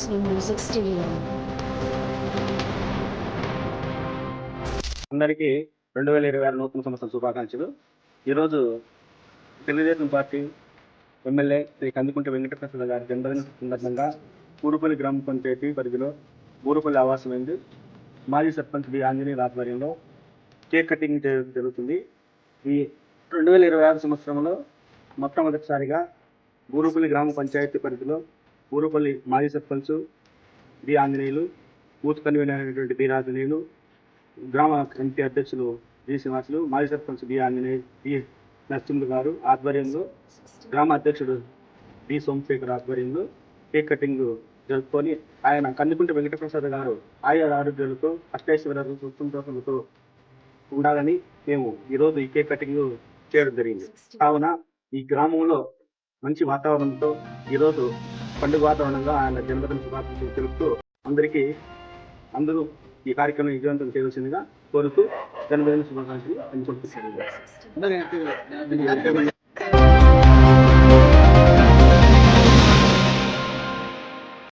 Snow అందరికీ రెండు వేల ఇరవై ఆరు నూతన సంవత్సరం శుభాకాంక్షలు. ఈరోజు తెలుగుదేశం పార్టీ ఎమ్మెల్యే శ్రీ కందుకుంట వెంకటప్రసాద్ గారి జన్మదిన సందర్భంగా ఊరుపల్లి గ్రామ పంచాయతీ పరిధిలో ఊరుపల్లి ఆవాసం ఎందు మాజీ సర్పంచ్ బి ఆంజనేయ ఆధ్వర్యంలో కేక్ కటింగ్ జరుగుతుంది. ఈ రెండు వేల ఇరవై ఆరు సంవత్సరంలో మొట్టమొదటిసారిగా ఊరుపల్లి గ్రామ పంచాయతీ పరిధిలో ఊరుపల్లి మాజీ sarpanch B. Anjaneyulu booth convener అయినటువంటి బి. ఆంజనేయులు గ్రామ కమిటీ అధ్యక్షులు జి శ్రీనివాసులు మాజీ సర్పంచ్ బి. ఆంజనేయ బి. నరసింహులు గారు ఆధ్వర్యంలో గ్రామ అధ్యక్షుడు బి. సోమశేఖర్ ఆధ్వర్యంలో కేక్ కటింగ్ జరుపుకొని ఆయన కందుకుంట వెంకటప్రసాద్ గారు ఆయా ఆరోగ్యాలతో అష్టైశ్వర్యాలు సుఖంతో ఉండాలని మేము ఈరోజు ఈ కేక్ కటింగ్ చేయడం జరిగింది. కావున ఈ గ్రామంలో మంచి వాతావరణంతో ఈరోజు పండుగ వాతావరణంగా ఆయన జన్మదిన శుభాకాంక్షలు తెలుపుతూ అందరికీ అందరూ ఈ కార్యక్రమం విజయవంతం చేయవలసిందిగా కోరుతూ జన్మదిన శుభాకాంక్షలు అనుకుంటున్నాను